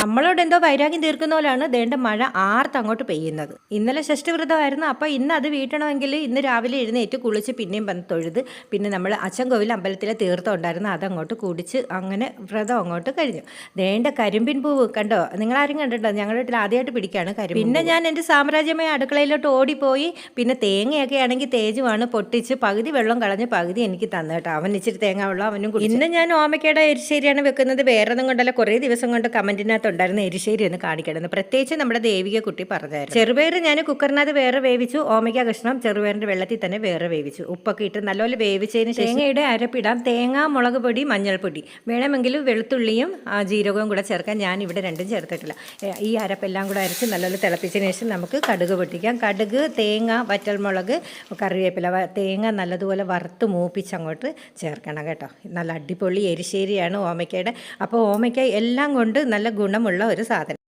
നമ്മളോട് എന്തോ വൈരാഗ്യം തീർക്കുന്ന പോലെയാണ് ദേണ്ട മഴ ആർത്ത് അങ്ങോട്ട് പെയ്യുന്നത്. ഇന്നലെ ഷഷ്ടിവ്രതമായിരുന്നു അപ്പോൾ ഇന്ന് അത് വീട്ടണമെങ്കിൽ ഇന്ന് രാവിലെ എഴുന്നേറ്റ് കുളിച്ച് പിന്നെയും വന്ന് തൊഴുത് പിന്നെ നമ്മൾ അച്ചൻകോവിൽ അമ്പലത്തിലെ തീർത്ഥം ഉണ്ടായിരുന്നു അതങ്ങോട്ട് കുടിച്ച് അങ്ങനെ വ്രതം അങ്ങോട്ട് കഴിഞ്ഞു. ദേണ്ട കരിമ്പിൻ പൂവ് കണ്ടോ? നിങ്ങൾ ആരും കണ്ടിട്ടോ ഞങ്ങളുടെ വീട്ടിൽ ആദ്യമായിട്ട് പിടിക്കുകയാണ് കരിമ്പ് പിന്നെ ഞാൻ എന്റെ സാമ്രാജ്യമായ അടുക്കളയിലോട്ട് ഓടിപ്പോയി പിന്നെ തേങ്ങയൊക്കെ ആണെങ്കിൽ തേജുവാണ് പൊട്ടിച്ച് പകുതി വെള്ളം കളഞ്ഞ് പകുതി എനിക്ക് തന്നേട്ടോ അവൻ ഇച്ചിരി തേങ്ങ വെള്ളം അവനും കുടിച്ചു. ഇന്ന് ഞാൻ ഓമയ്ക്കയുടെ എരിശ്ശേരിയാണ് വെക്കുന്നത്. വേറെ ഒന്നും കൊണ്ടല്ല കുറേ ദിവസം കൊണ്ട് കമന്റിനകത്ത് ഉണ്ടായിരുന്ന എരിശ്ശേരി എന്ന് കാണിക്കണം. പ്രത്യേകിച്ച് നമ്മുടെ ദേവിക കുട്ടി പറഞ്ഞായിരുന്നു. ചെറുപയർ ഞാൻ കുക്കറിനകത്ത് വേറെ വേവിച്ചു ഓമയ്ക്ക കഷ്ണം ചെറുപയറിന്റെ വെള്ളത്തിൽ തന്നെ വേറെ വേവിച്ചു. ഉപ്പൊക്കെ ഇട്ട് നല്ലപോലെ വേവിച്ചതിന് തേങ്ങയുടെ അരപ്പിടാം. തേങ്ങ മുളക് പൊടി മഞ്ഞൾപ്പൊടി. വേണമെങ്കിൽ വെളുത്തുള്ളിയും ജീരകവും കൂടെ ചേർക്കാൻ ഞാൻ ഇവിടെ രണ്ടും ചേർത്തിട്ടില്ല. ഈ അരപ്പെല്ലാം കൂടെ അരച്ച് നല്ലപോലെ തിളപ്പിച്ചതിന് ശേഷം നമുക്ക് കടുക് പൊട്ടിക്കാം. കടുക് തേങ്ങ വറ്റൽമുളക് കറിവേപ്പില തേങ്ങ നല്ലതുപോലെ വറുത്ത് മൂപ്പിച്ച് അങ്ങോട്ട് ചേർക്കണം കേട്ടോ. നല്ല അടിപൊളി എരിശ്ശേരിയാണ് ഓമയ്ക്കയുടെ. അപ്പോൾ ഓമയ്ക്ക എല്ലാം കൊണ്ട് നല്ല ഗുണമുള്ള ഒരു സാധനം.